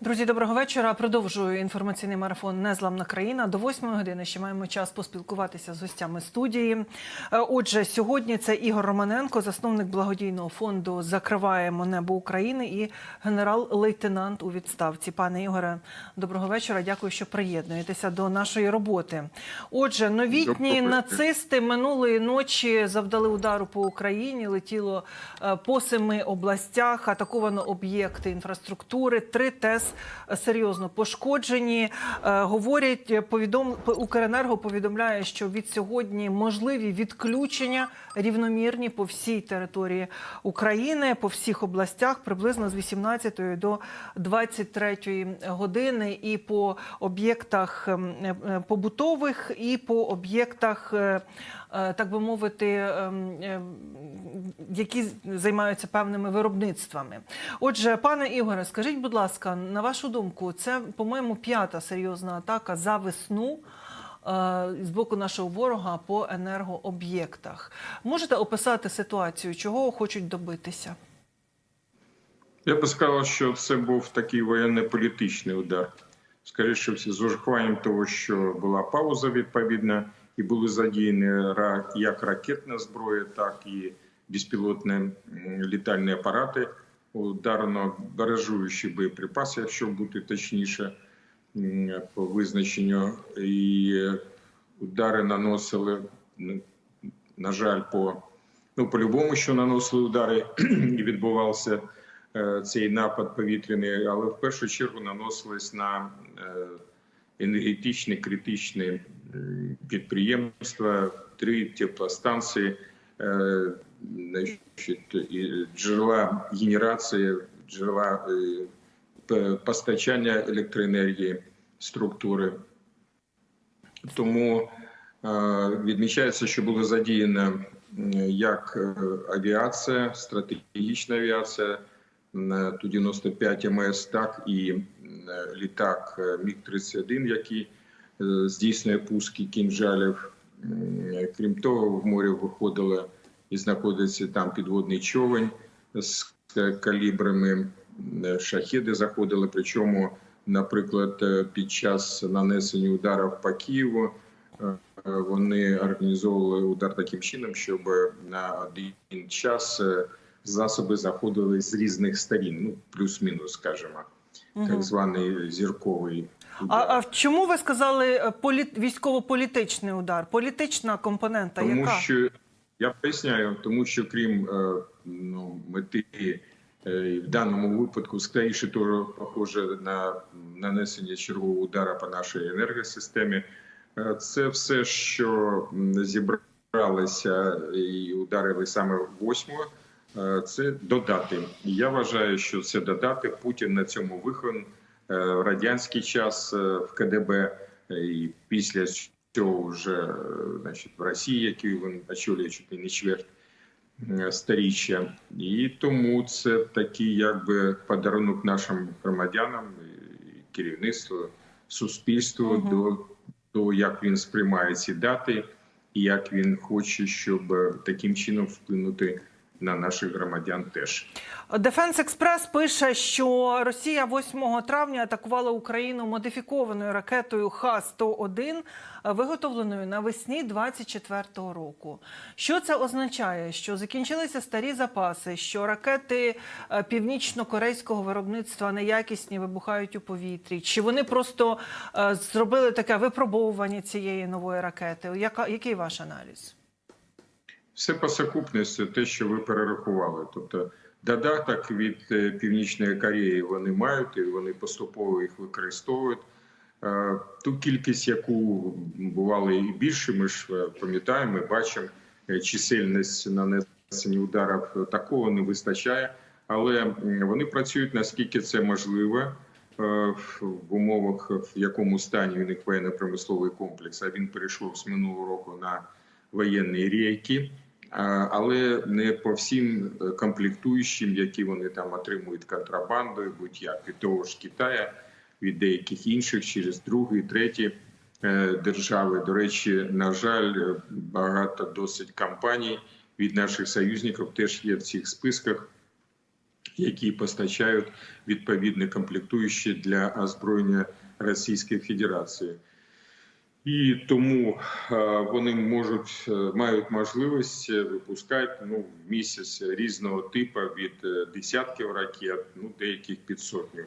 Друзі, доброго вечора. Продовжую інформаційний марафон Незламна країна. До восьмої години ще маємо час поспілкуватися з гостями студії. Е, Отже, сьогодні це Ігор Романенко, засновник благодійного фонду Закриваємо небо України і генерал-лейтенант у відставці. Пане Ігоре, доброго вечора. Дякую, що приєднуєтеся до нашої роботи. Отже, новітні нацисти минулої ночі завдали удару по Україні. Летіло е, по семи областях, атаковано об'єкти інфраструктури. Три Серйозно пошкоджені. Е, Говорять, повідом Укренерго повідомляє, що від сьогодні можливі відключення рівномірні по всій території України, по всіх областях, приблизно з 18 до 23 години, і по об'єктах ем, е, е, побутових, і по об'єктах, так би мовити, ем, ем, які займаються певними виробництвами. Отже, пане Ігоре, скажіть, будь ласка, на вашу думку, це, по-моєму, п'ята серйозна атака за весну. е, З боку нашого ворога по енергооб'єктах можете описати ситуацію, чого хочуть добитися? Я би сказав, що це був такий воєнно-політичний удар. Скоріше з урахуванням того, що була пауза відповідна, і були задіяні як ракетна зброя, так і безпілотні літальні апарати, ударно баражуючі боєприпаси, якщо бути точніше, по визначенню. І удари наносили, ну, на жаль, по ну, по-любому, що наносили удари, і відбувався е, цей напад повітряний, але в першу чергу наносились на е, енергетичні критичні підприємства, три теплостанції, е, значить, джерела генерації, джерела е, постачання електроенергії, структури. Тому відмічається, що було задіяно як авіація, стратегічна авіація на Ту-95 МС, так і літак е, Міг-31, який здійснює пуски кінжалів. Крім того, в море виходило і знаходиться там підводний човен з е, калібрами. Е, Шахеди заходили, причому, наприклад, е, під час нанесення ударів по Києву е, вони організовували удар таким чином, щоб на один час е, засоби заходили з різних сторін, ну плюс-мінус, скажімо, так званий зірковий А, удар. а чому ви сказали е, політ, військово-політичний удар? Політична компонента, Тому яка? що я поясняю, тому що крім е, ну, мети е, в даному випадку скоріше то похоже на нанесення чергового удара по нашій енергосистемі. Це все, що зібралися і ударили саме в восьму. е, Це додати. Я вважаю, що це додати. Путін на цьому вихован е, в радянський час е, в КДБ е, і після цього вже е, значить, в Росії, який він очолює чуть не чверть е, сторіччя. І тому це такий якби подарунок нашим громадянам, керівництву, суспільству Мгм. до того, як він сприймає ці дати, і як він хоче, щоб е, таким чином вплинути на наших громадян теж. Дефенс Експрес пише, що Росія 8 травня атакувала Україну модифікованою ракетою Х-101, виготовленою навесні 24-го року. Що це означає? Що закінчилися старі запаси, що ракети е, північно-корейського виробництва неякісні вибухають у повітрі? Чи вони просто е, зробили таке випробовування цієї нової ракети? Яка який ваш аналіз? Все по сукупності, те, що ви перерахували. Тобто додаток від е, Північної Кореї вони мають, і вони поступово їх використовують. Е, Ту кількість, яку бувало і більше, ми ж е, пам'ятаємо, ми бачимо чисельність нанесення ударів такого не вистачає, але вони працюють наскільки це можливо. В умовах, в якому стані у них воєнно-промисловий комплекс, а він перейшов з минулого року на воєнні рейки, але не по всім е, комплектуючим, які вони там отримують контрабандою, будь-як від того ж Китая, від деяких інших через другі, треті е, держави. До речі, на жаль, е, багато досить компаній від наших союзників теж є в цих списках. які постачають відповідні комплектуючі для озброєння Російської Федерації. І тому е, вони можуть е, мають можливість випускати ну, в місяць різного типу від е, десятків ракет, ну деяких під сотню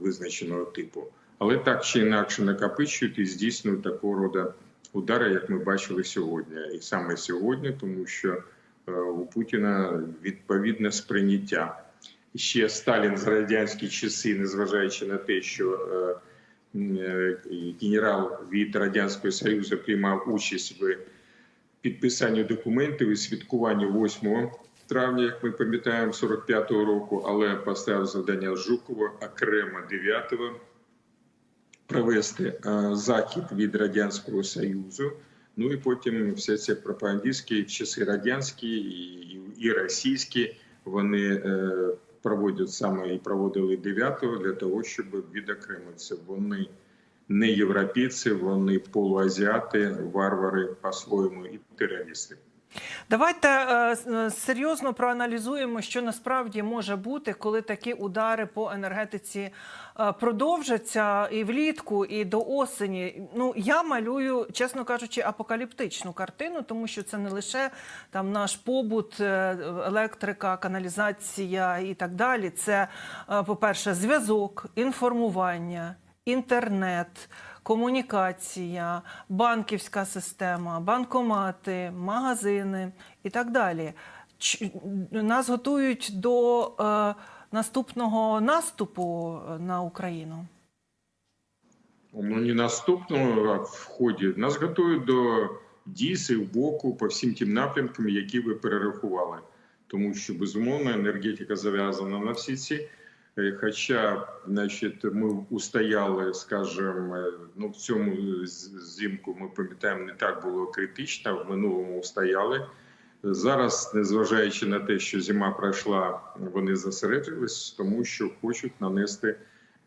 визначеного типу. Але так чи інакше накопичують і здійснюють такого роду удари, як ми бачили сьогодні, і саме сьогодні, тому що у Путіна відповідне сприйняття. Ще Сталін з радянські часи, незважаючи на те, що генерал від радянського союзу приймав участь в підписанні документів і святкуванні 8 травня, як ми пам'ятаємо, 45-го року, але поставив завдання Жукова окремо 9-го провести е, захід від радянського союзу. Ну і потім все це пропагандистські часи радянські і, і російські вони е, проводять саме і проводили 9-го для того, щоб відокремитися. Вони не європейці, вони полуазіати, варвари по-своєму і терористи. Давайте е, е, серйозно проаналізуємо, що насправді може бути, коли такі удари по енергетиці е, продовжаться і влітку, і до осені. Ну я малюю, чесно кажучи, апокаліптичну картину, тому що це не лише там наш побут, електрика, каналізація і так далі. Це, е, по-перше, зв'язок, інформування, інтернет. Комунікація, банківська система, банкомати, магазини і так далі. Нас готують до е, наступного наступу е, на Україну. Ну, не наступного а в ході нас готують до дій з боку по всім тим напрямкам, які ви перерахували. Тому що безумовно енергетика зав'язана на всі ці. Е, Хоча, значить, ми устояли, скажімо, е, ну в цьому з- зимку ми пам'ятаємо, не так було критично. В минулому устояли. Зараз, незважаючи на те, що зима пройшла, вони зосередились, тому що хочуть нанести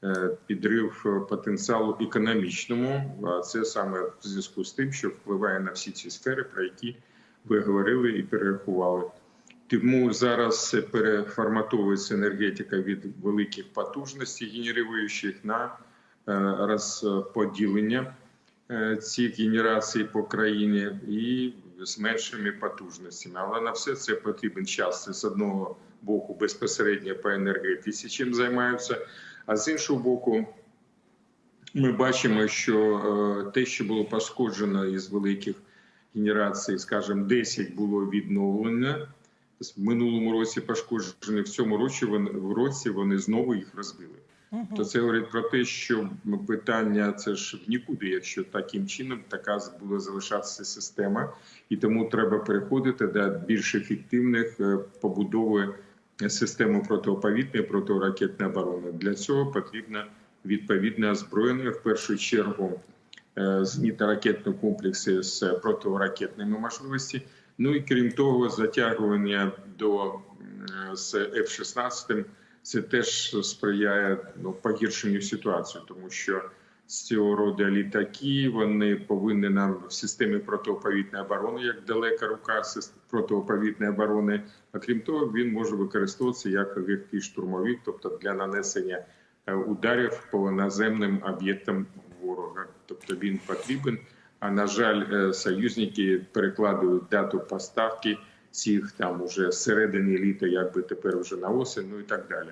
е, підрив потенціалу економічному. А це саме в зв'язку з тим, що впливає на всі ці сфери, про які ви говорили і перерахували. Тому зараз переформатовується енергетика від великих потужностей, генеруючих на е, розподілення е, цих генерацій по країні і з меншими потужностями. Але на все це потрібен час. З одного боку безпосередньо по енергетиці, чим займаються, а з іншого боку. Ми бачимо, що е, те, що було пошкоджено із великих генерацій, скажімо, 10 було відновлено. В минулому році пошкоджені, в цьому році вони, в році вони знову їх розбили. То це говорить про те, що питання це ж в нікуди, якщо таким чином така буде залишатися система, і тому треба переходити до більш ефективних е, побудови системи протиповітряної протиракетної оборони. Для цього потрібно відповідне озброєння в першу чергу зенітно-ракетні комплекси з протиракетними можливостями. Ну і крім того, затягування до м, з F-16 це теж сприяє ну, погіршенню ситуації, тому що з цього роду літаки вони повинні нам в системі протиповітряної оборони, як далека рука протиповітряної оборони. А крім того, він може використовуватися як легкий штурмовик, тобто для нанесення е, ударів по наземним об'єктам ворога. Тобто він потрібен. А на жаль, е, союзники перекладують дату поставки цих там уже середини літа, якби тепер вже на осінь, ну і так далі.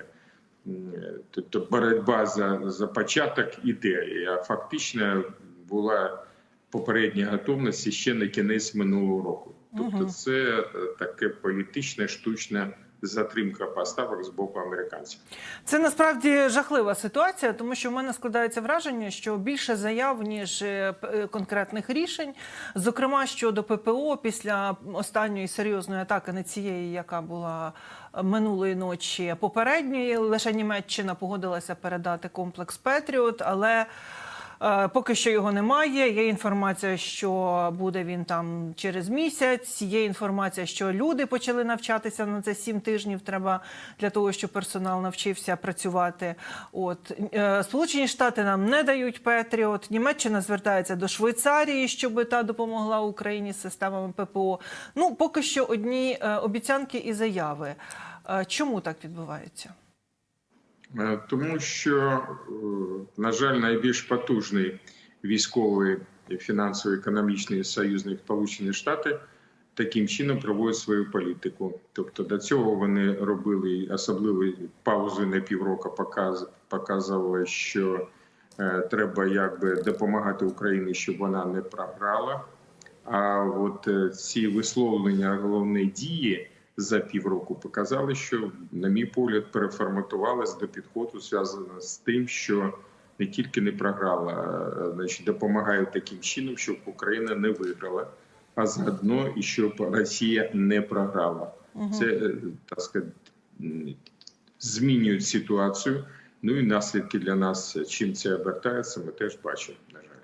Е, Тобто боротьба за, за початок іде, а фактично була попередня готовність ще на кінець минулого року. Тобто, це е, таке політичне штучна затримка поставок з боку американців. Це насправді жахлива ситуація, тому що в мене складається враження, що більше заяв ніж е, е, конкретних рішень, зокрема щодо ППО після останньої серйозної атаки, не цієї, яка була е, минулої ночі, попередньої. Лише Німеччина погодилася передати комплекс Петріот, але. Е, Поки що його немає. Є інформація, що буде він там через місяць. Є інформація, що люди почали навчатися на це сім тижнів. Треба для того, щоб персонал навчився працювати. От е, Сполучені Штати нам не дають Петріот. Німеччина звертається до Швейцарії, щоб та допомогла Україні з системами ППО. Ну поки що одні е, обіцянки і заяви. Чому так відбувається? Е, Тому що, е, на жаль, найбільш потужний військовий фінансово-економічний союзник Сполучені Штати таким чином проводять свою політику. Тобто до цього вони робили особливі паузи на півроку, показували, що е, треба якби допомагати Україні, щоб вона не програла. А от ці висловлення головні дії за півроку показали, що, на мій погляд, переформатувалися до підходу, зв'язано з тим, що не тільки не програла, а значить, допомагають таким чином, щоб Україна не виграла, а заодно і щоб Росія не програла. Це е, так сказати, змінюють ситуацію. Ну і наслідки для нас, чим це обертається, ми теж бачимо. На жаль.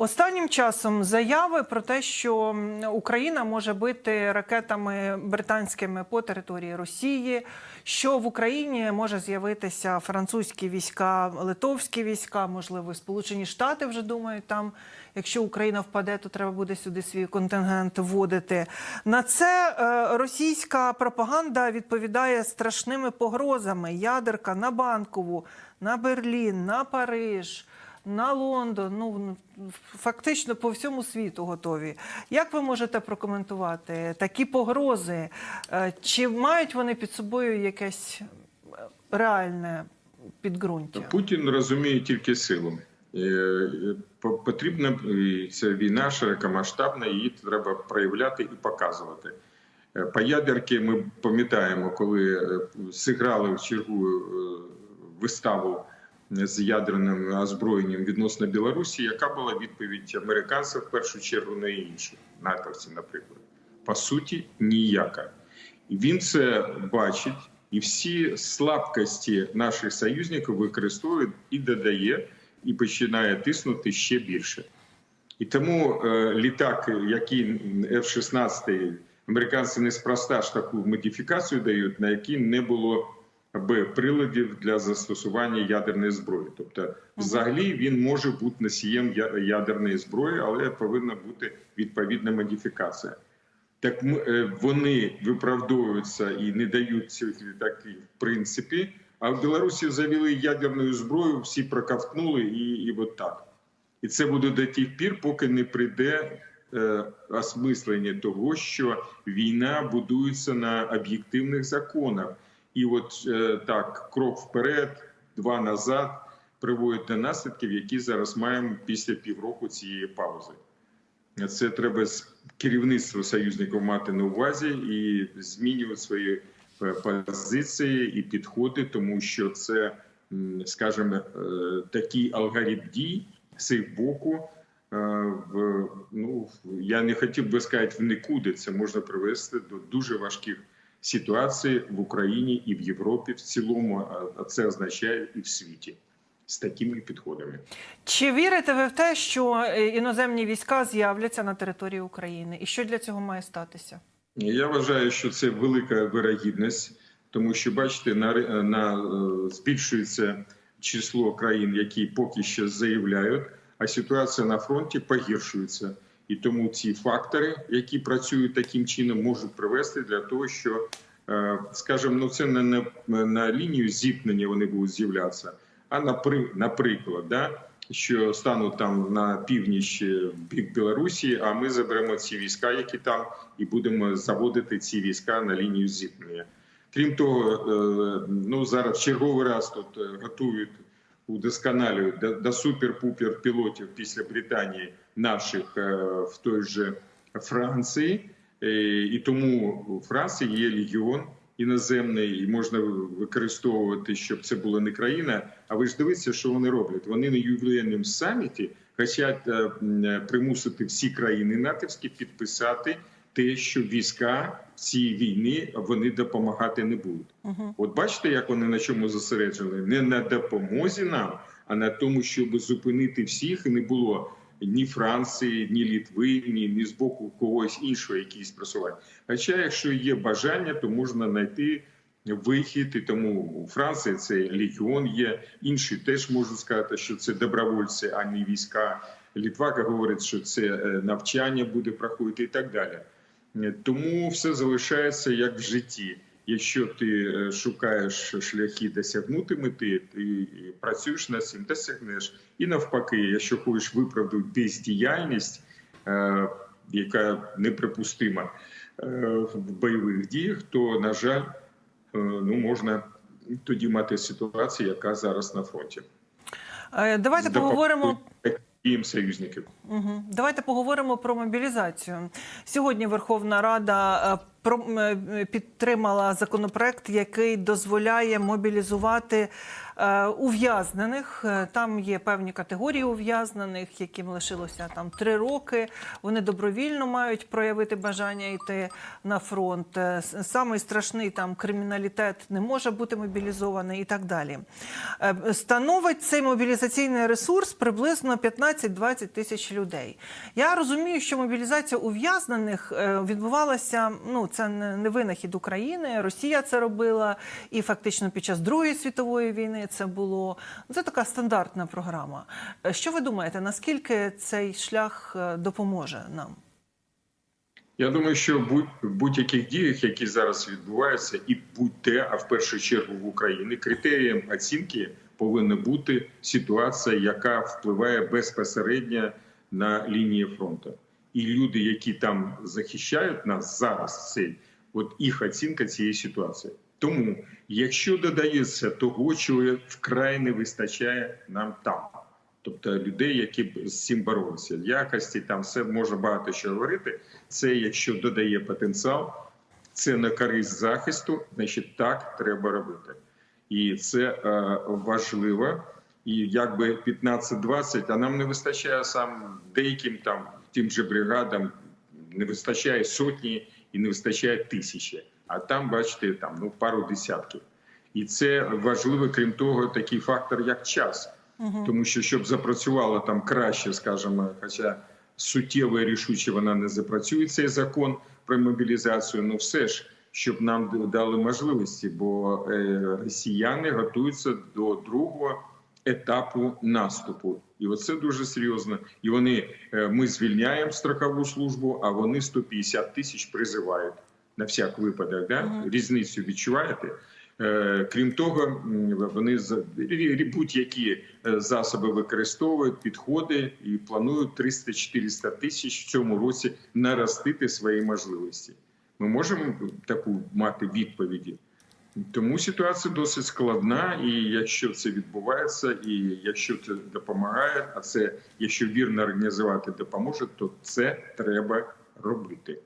Останнім часом заяви про те, що Україна може бити ракетами британськими по території Росії, що в Україні може з'явитися французькі війська, литовські війська, можливо, Сполучені Штати вже думають там. Якщо Україна впаде, то треба буде сюди свій контингент вводити. На це е, російська пропаганда відповідає страшними погрозами: ядерка на банкову, на Берлін, на Париж на Лондон, ну фактично по всьому світу готові. Як ви можете прокоментувати такі погрози? Е, Чи мають вони під собою якесь е, реальне підґрунтя? Путін розуміє тільки силу. Е, по- Потрібна ця війна широкомасштабна, її треба проявляти і показувати. По ядерки ми пам'ятаємо, коли зіграли в чергу виставу з ядерним озброєнням відносно Білорусі, яка була відповідь американців в першу чергу на іншу, натовці, наприклад. По суті, ніяка. І він це бачить, і всі слабкості наших союзників використовує і додає, і починає тиснути ще більше. І тому е, літак, який F-16, американці неспроста ж таку модифікацію дають, на якій не було приладів для застосування ядерної зброї. Тобто, взагалі він може бути носієм ядерної зброї, але повинна бути відповідна модифікація. Так е, вони виправдовуються і не дають цих літаків в принципі. А в Білорусі завели ядерну зброю, всі проковтнули, і, і от так. І це буде до тих пір, поки не прийде е, осмислення того, що війна будується на об'єктивних законах. І от е, так, крок вперед, два назад приводить до наслідків, які зараз маємо після півроку цієї паузи. Це треба з керівництво союзників мати на увазі і змінювати свої е, позиції і підходи, тому що це, скажімо, е, такий алгоритм дій з їх боку. В ну я не хотів би сказати в нікуди. Це можна привести до дуже важких ситуацій в Україні і в Європі в цілому. а- це означає і в світі з такими підходами. Чи вірите ви в те, що е, іноземні війська з'являться на території України? І що для цього має статися? Я вважаю, що це велика вирогідність, тому що бачите, на, ри- на е, збільшується число країн, які поки що заявляють, а ситуація на фронті погіршується. І тому ці фактори, які працюють таким чином, можуть привести для того, що, е, скажімо, ну це не на, на лінію зіткнення вони будуть з'являтися, а напри, наприклад, да, що стануть там на північ е, бік Білорусі, а ми заберемо ці війська, які там, і будемо заводити ці війська на лінію зіткнення. Крім того, е, ну зараз черговий раз тут е, готують удосконалюють до, до супер-пупер пілотів після Британії наших е, в той же Франції, і тому у Франції є легіон іноземний, і можна використовувати, щоб це була не країна. А ви ж дивіться, що вони роблять. Вони на ювілейному саміті хочуть е, примусити всі країни натовські підписати те, що війська в цій війні вони допомагати не будуть. Угу. От бачите, як вони на чому зосереджені? Не на допомозі нам, а на тому, щоб зупинити всіх, і не було ні Франції, ні Літви, ні, ні з боку когось іншого, якісь просування. Хоча, якщо є бажання, то можна знайти вихід, і тому у Франції це легіон є. Інші теж можуть сказати, що це добровольці, а не війська. Літва говорить, що це е, навчання буде проходити і так далі. Е, Тому все залишається як в житті. Якщо ти е, шукаєш шляхи досягнути мети, ти працюєш над цим, досягнеш. І навпаки, якщо хочеш виправдати бездіяльність, е, яка неприпустима е, в бойових діях, то на жаль, е, ну можна тоді мати ситуацію, яка зараз на фронті. Е, Давайте поговоримо. Діям союзників. Угу. Давайте поговоримо про мобілізацію. Сьогодні Верховна Рада е, підтримала законопроект, який дозволяє мобілізувати е, ув'язнених. Е, Там є певні категорії ув'язнених, яким лишилося там три роки. Вони добровільно мають проявити бажання йти на фронт. Е, Самий страшний там криміналітет не може бути мобілізований і так далі. Е, Становить цей мобілізаційний ресурс приблизно 15-20 тисяч людей. Я розумію, що мобілізація ув'язнених е, відбувалася. Ну це не винахід України. Росія це робила, і фактично під час Другої світової війни це було. Це така стандартна програма. Е, Що ви думаєте, наскільки цей шлях е, допоможе нам? Я думаю, що в будь-яких діях, які зараз відбуваються, і будь-де, а в першу чергу в Україні, критерієм оцінки повинна бути ситуація, яка впливає безпосередньо на лінії фронту. І люди, які там захищають нас зараз, цей от їх оцінка цієї ситуації. Тому, якщо додається того, чого вкрай не вистачає нам там, тобто людей, які б з цим боролися, якості там все може багато що говорити. Це якщо додає потенціал, це на користь захисту, значить так треба робити. І це е, важливо. І якби 15-20, а нам не вистачає сам деяким там тим же бригадам, не вистачає сотні і не вистачає тисячі. А там, бачите, там ну пару десятків. І це важливо, крім того, такий фактор, як час. Тому що щоб запрацювало там краще, скажімо, хоча суттєво і рішуче вона не запрацює цей закон про мобілізацію, ну все ж, щоб нам дали можливості, бо е, росіяни готуються до другого етапу наступу, і оце дуже серйозно. І вони е, ми звільняємо строкову службу, а вони 150 тисяч призивають на всяк випадок. Да? Мгм. Різницю відчуваєте? Е, Крім того, вони будь-які е, засоби використовують, підходи і планують 300-400 тисяч в цьому році наростити свої можливості. Ми можемо таку мати відповіді. Тому ситуація досить складна, і якщо це відбувається, і якщо це допомагає, а це якщо вірно організувати допоможе, то це треба робити.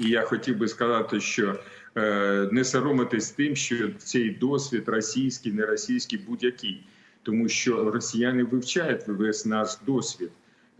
І я хотів би сказати, що е, не соромитись тим, що цей досвід російський, не російський, будь-який, тому що росіяни вивчають весь наш досвід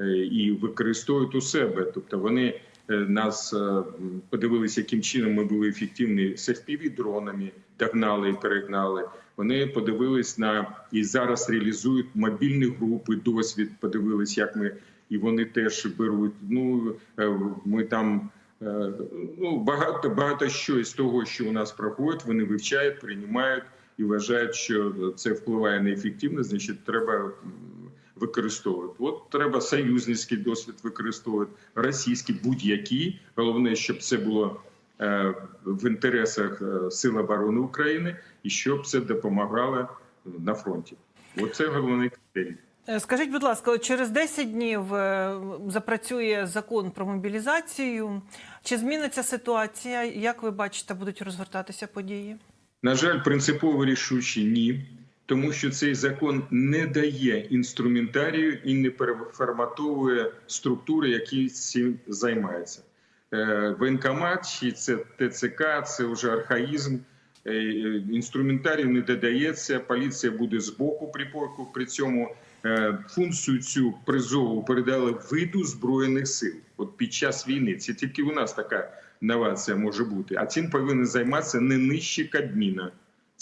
е, і використовують у себе. Тобто вони нас е, подивилися, яким чином ми були ефективні з fpv дронами, догнали і перегнали. Вони подивились на і зараз реалізують мобільні групи. Досвід подивились, як ми і вони теж беруть. Ну е, ми там. Е, Ну, багато багато що із того, що у нас проходить, вони вивчають, приймають і вважають, що це впливає на ефективність, значить, треба використовувати. От треба союзницький досвід використовувати, російський будь-який. Головне, щоб це було е, в інтересах е, Сил оборони України і щоб це допомагало на фронті. Оце головний критерій. Е, Скажіть, будь ласка, через 10 днів запрацює закон про мобілізацію. Чи зміниться ситуація? Як ви бачите, будуть розгортатися події? На жаль, принципово рішучі ні, тому що цей закон не дає інструментарію і не переформатовує структури, які цим займаються. Е, Воєнкомат чи це ТЦК, це вже архаїзм. Е, е, Інструментарій не додається, поліція буде збоку при поку. При цьому функцію цю призову передали виду збройних сил. От під час війни це тільки у нас така новація може бути. А цим повинен займатися не нижче Кабміна.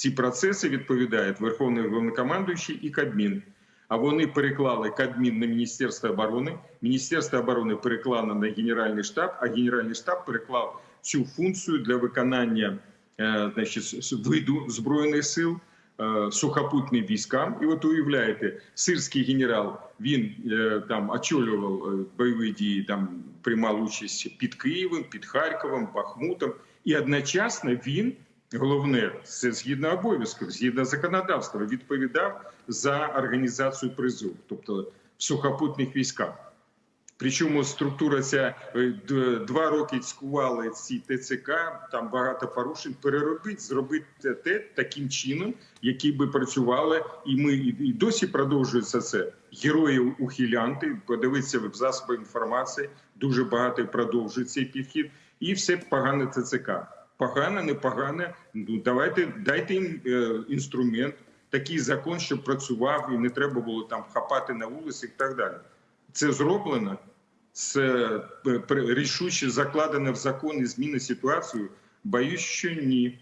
Ці процеси відповідають Верховний Головнокомандуючий і Кабмін. А вони переклали Кабмін на Міністерство оборони. Міністерство оборони переклало на Генеральний штаб, а Генеральний штаб переклав цю функцію для виконання е, значить, с- с- виду збройних сил е, сухопутним військам. І от уявляєте, сирський генерал він е, там очолював е, бойові дії, там приймав участь під Києвом, під Харковом, Бахмутом, і одночасно він головне це згідно обов'язків, згідно законодавства, відповідав за організацію призову, тобто в сухопутних військах. Причому структура ця е, два роки цькували ці ТЦК, там багато порушень. Переробити, зробити те таким чином, які би працювали, і ми і, досі продовжується це. Герої ухилянти, подивитися в засоби інформації, дуже багато продовжують цей підхід, і все погане ТЦК. Погано, не погано. Ну давайте дайте їм е, інструмент, такий закон, щоб працював, і не треба було там хапати на вулиці і так далі. Це зроблено. Це е, рішуче закладено в закон і зміни ситуацію. Боюсь, що ні.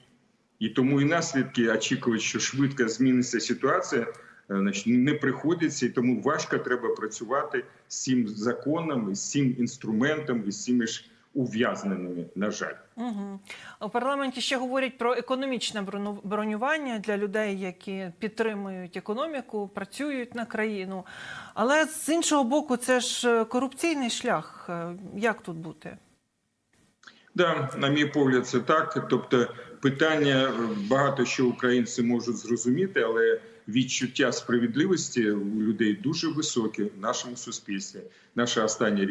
І тому і наслідки очікують, що швидко зміниться ситуація, е, значить, не приходиться, і тому важко треба працювати з цим законом, з цим інструментом, з цими ж ув'язненими, на жаль. Угу. У парламенті ще говорять про економічне бронювання для людей, які підтримують економіку, працюють на країну. Але з іншого боку, це ж е, корупційний шлях. Е, Як тут бути? Да, на мій погляд, це так. Тобто, питання е, багато що українці можуть зрозуміти, але відчуття справедливості у людей дуже високе в нашому суспільстві. Наша остання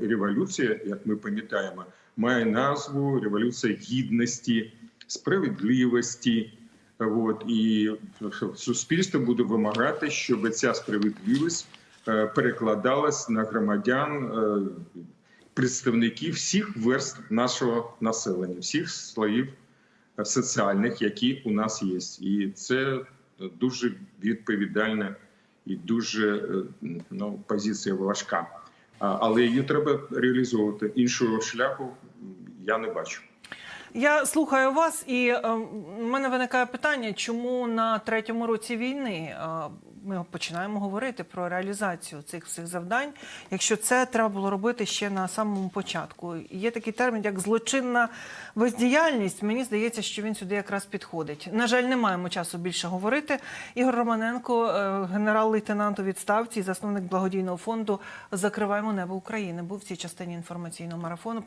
революція, як ми пам'ятаємо, має назву Революція гідності, справедливості. От і суспільство буде вимагати, щоб ця справедливість е, перекладалась на громадян е, представників всіх верств нашого населення, всіх слоїв е, соціальних, які у нас є. І це дуже відповідальна і дуже е, ну, позиція важка. Але її треба реалізовувати. Іншого шляху я не бачу. Я слухаю вас, і е, в мене виникає питання, чому на третьому році війни е, ми починаємо говорити про реалізацію цих всіх завдань, якщо це треба було робити ще на самому початку. Є такий термін, як злочинна бездіяльність. Мені здається, що він сюди якраз підходить. На жаль, не маємо часу більше говорити. Ігор Романенко, е, генерал-лейтенант у відставці, засновник благодійного фонду Закриваємо небо України. Був в цій частині інформаційного марафону.